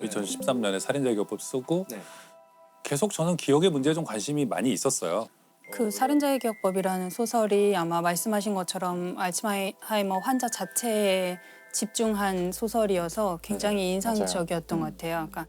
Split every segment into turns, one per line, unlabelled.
2013년에 살인자 기억법 쓰고
네.
계속 저는 기억의 문제에 좀 관심이 많이 있었어요.
그 살인자의 기억법이라는 소설이 아마 말씀하신 것처럼 알츠하이머 환자 자체에 집중한 소설이어서 굉장히 인상적이었던 것 같아요. 그러니까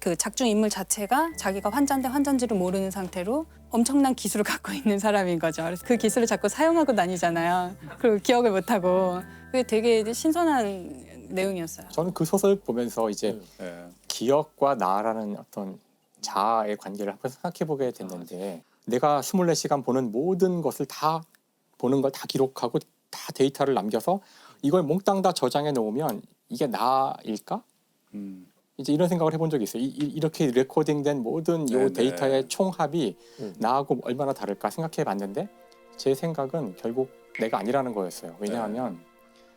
그 작중 인물 자체가 자기가 환자인데 환자인지를 모르는 상태로 엄청난 기술을 갖고 있는 사람인 거죠. 그래서 그 기술을 자꾸 사용하고 다니잖아요. 그리고 기억을 못 하고 그게 되게 신선한 내용이었어요.
저는 그 소설 보면서 이제
예.
기억과 나라는 어떤 자아의 관계를 한번 생각해 보게 됐는데 내가 24시간 보는 모든 것을 다 보는 걸 다 기록하고 다 데이터를 남겨서 이걸 몽땅 다 저장해 놓으면 이게 나일까?
음.
이제 이런 생각을 해본 적이 있어요. 이, 렇게 레코딩된 모든 요
네네.
데이터의 총합이
음.
나하고 얼마나 다를까 생각해 봤는데 제 생각은 결국 내가 아니라는 거였어요. 왜냐하면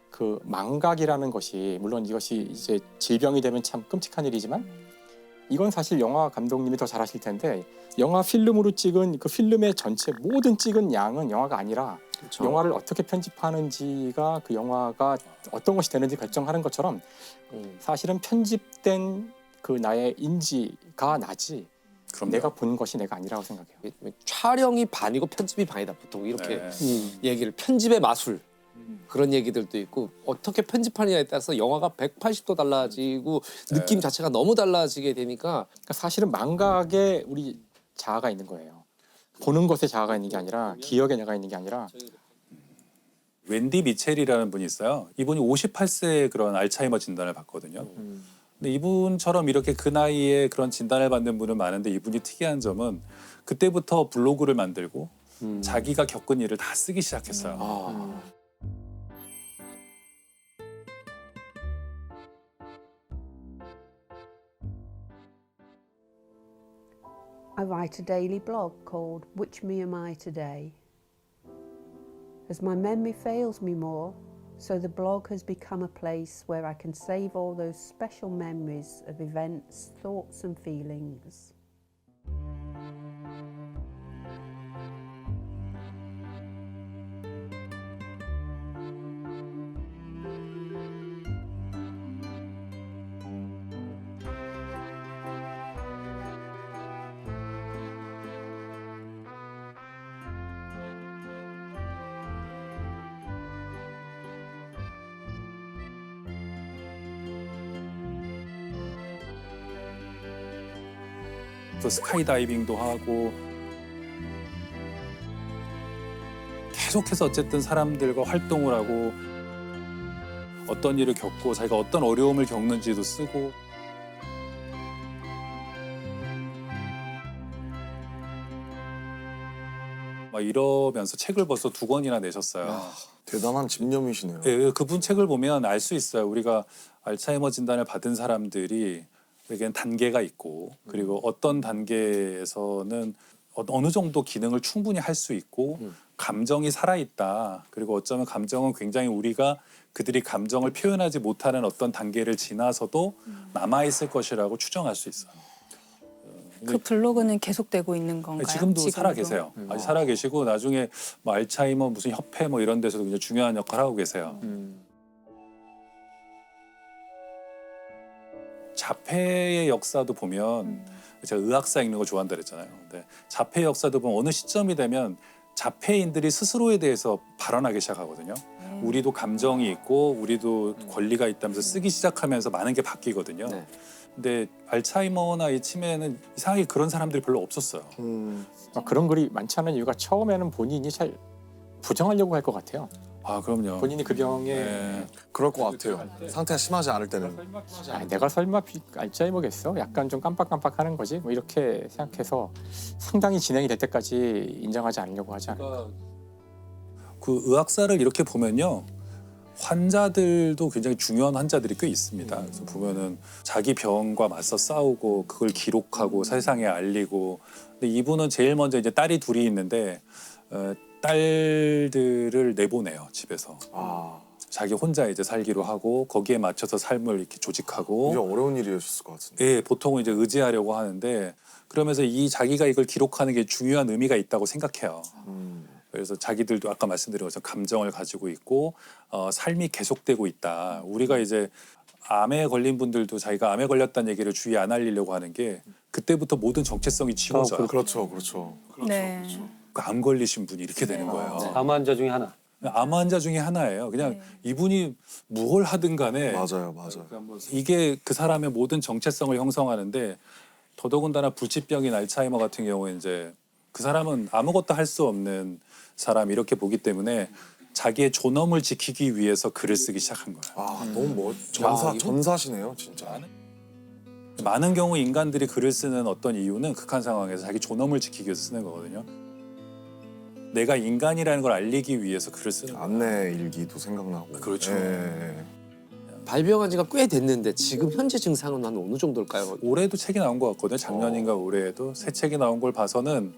그 망각이라는 것이 물론 이것이 이제 질병이 되면 참 끔찍한 일이지만 이건 사실 영화 감독님이 더 잘하실 텐데 영화 필름으로 찍은 그 필름의 전체 모든 찍은 양은 영화가 아니라
그렇죠.
영화를 어떻게 편집하는지가 그 영화가 어떤 것이 되는지 결정하는 것처럼
음.
사실은 편집된 그 나의 인지가 나지
그럼
내가 본 것이 내가 아니라고 생각해요.
촬영이 반이고 편집이 반이다 보통 이렇게
네.
얘기를 편집의 마술 그런 얘기들도 있고 어떻게 편집하느냐에 따라서 영화가 180도 달라지고 느낌
네.
자체가 너무 달라지게 되니까
그러니까 사실은 망각에 우리 자아가 있는 거예요. 보는 것에 자아가 있는 게 아니라 기억에 내가 있는 게 아니라
웬디 미첼이라는 분이 있어요. 이분이 58세에 그런 알츠하이머 진단을 받거든요. 근데 이분처럼 이렇게 그 나이에 그런 진단을 받는 분은 많은데 이분이 특이한 점은 그때부터 블로그를 만들고
음.
자기가 겪은 일을 다 쓰기 시작했어요.
아.
I write a daily blog called Which Me Am I Today? As my memory fails me more, so the blog has become a place where I can save all those special memories of events, thoughts, and feelings.
또 스카이다이빙도 하고 계속해서 어쨌든 사람들과 활동을 하고 어떤 일을 겪고 자기가 어떤 어려움을 겪는지도 쓰고 막 이러면서 책을 벌써 두 권이나 내셨어요.
대단한 집념이시네요.
예, 그분 책을 보면 알 수 있어요. 우리가 알츠하이머 진단을 받은 사람들이 에겐 단계가 있고 그리고 어떤 단계에서는 어- 어느 정도 기능을 충분히 할 수 있고
음.
감정이 살아 있다. 그리고 어쩌면 감정은 굉장히 우리가 그들이 감정을 표현하지 못하는 어떤 단계를 지나서도 남아 있을 것이라고 추정할 수 있어요.
그 블로그는 계속되고 있는 건가요?
지금도 살아 계세요.
음.
아직 살아 계시고 나중에 뭐 알츠하이머 무슨 협회 뭐 이런 데서도 굉장히 중요한 역할을 하고 계세요.
음.
자폐의 역사도 보면 제가 의학사 읽는 거 좋아한다 그랬잖아요. 근데 자폐의 역사도 보면 어느 시점이 되면 자폐인들이 스스로에 대해서 발언하기 시작하거든요. 우리도 감정이 있고 우리도 권리가 있다면서 쓰기 시작하면서 많은 게 바뀌거든요.
네.
근데 알츠하이머나 이 치매는 이상하게 그런 사람들이 별로 없었어요.
음,
막 그런 글이 많지 않은 이유가 처음에는 본인이 잘 부정하려고 할 것 같아요.
아 그럼요.
본인이 그 병에
네.
그럴 것 같아요. 상태가 심하지 않을 때는.
아, 내가 설마 비- 알츠하이머겠어? 약간 좀 깜빡깜빡하는 거지? 뭐 이렇게 생각해서 상당히 진행이 될 때까지 인정하지 않으려고 하지 않을까.
그 의학사를 이렇게 보면요. 환자들도 굉장히 중요한 환자들이 꽤 있습니다. 그래서 보면은 자기 병과 맞서 싸우고 그걸 기록하고 세상에 알리고. 근데 이분은 제일 먼저 이제 딸이 둘이 있는데 어, 딸들을 내보내요 집에서.
아,
자기 혼자 이제 살기로 하고 거기에 맞춰서 삶을 이렇게 조직하고.
굉장히 어려운 일이었을 것 같은데.
예, 보통은 이제 의지하려고 하는데 그러면서 이 자기가 이걸 기록하는 게 중요한 의미가 있다고 생각해요.
음,
그래서 자기들도 아까 말씀드린 것처럼 감정을 가지고 있고 어, 삶이 계속되고 있다. 우리가 이제 암에 걸린 분들도 자기가 암에 걸렸다는 얘기를 주위에 안 알리려고 하는 게 그때부터 모든 정체성이 지워져요.
그렇죠, 그렇죠.
네.
그 암 걸리신 분이 이렇게 되는 거예요.
암 환자 중에 하나.
암 환자 중에 하나예요. 그냥
네.
이분이 뭘 하든 간에
맞아요, 맞아요.
이게 그 사람의 모든 정체성을 형성하는데 더더군다나 불치병인 알츠하이머 같은 경우에 이제 그 사람은 아무것도 할 수 없는 사람 이렇게 보기 때문에 자기의 존엄을 지키기 위해서 글을 쓰기 시작한 거야.
아, 너무 멋. 전사,
이거-
전사시네요, 진짜.
많은 경우 인간들이 글을 쓰는 어떤 이유는 극한 상황에서 자기 존엄을 지키기 위해서 쓰는 거거든요. 내가 인간이라는 걸 알리기 위해서 글을 쓰는.
안내 일기도 생각나고.
그렇죠.
예.
발병한 지가 꽤 됐는데 지금 현재 증상은 한 어느 정도일까요?
올해도 책이 나온 것 같거든요. 작년인가 올해에도 새 책이 나온 걸 봐서는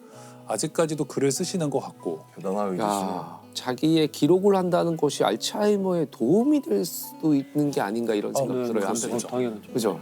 아직까지도 글을 쓰시는 것 같고
대단하시네요.
야, 자기의 기록을 한다는 것이 알츠하이머에 도움이 될 수도 있는 게 아닌가 이런 생각
네,
들어요. 한편으로.
당연하죠.
그죠?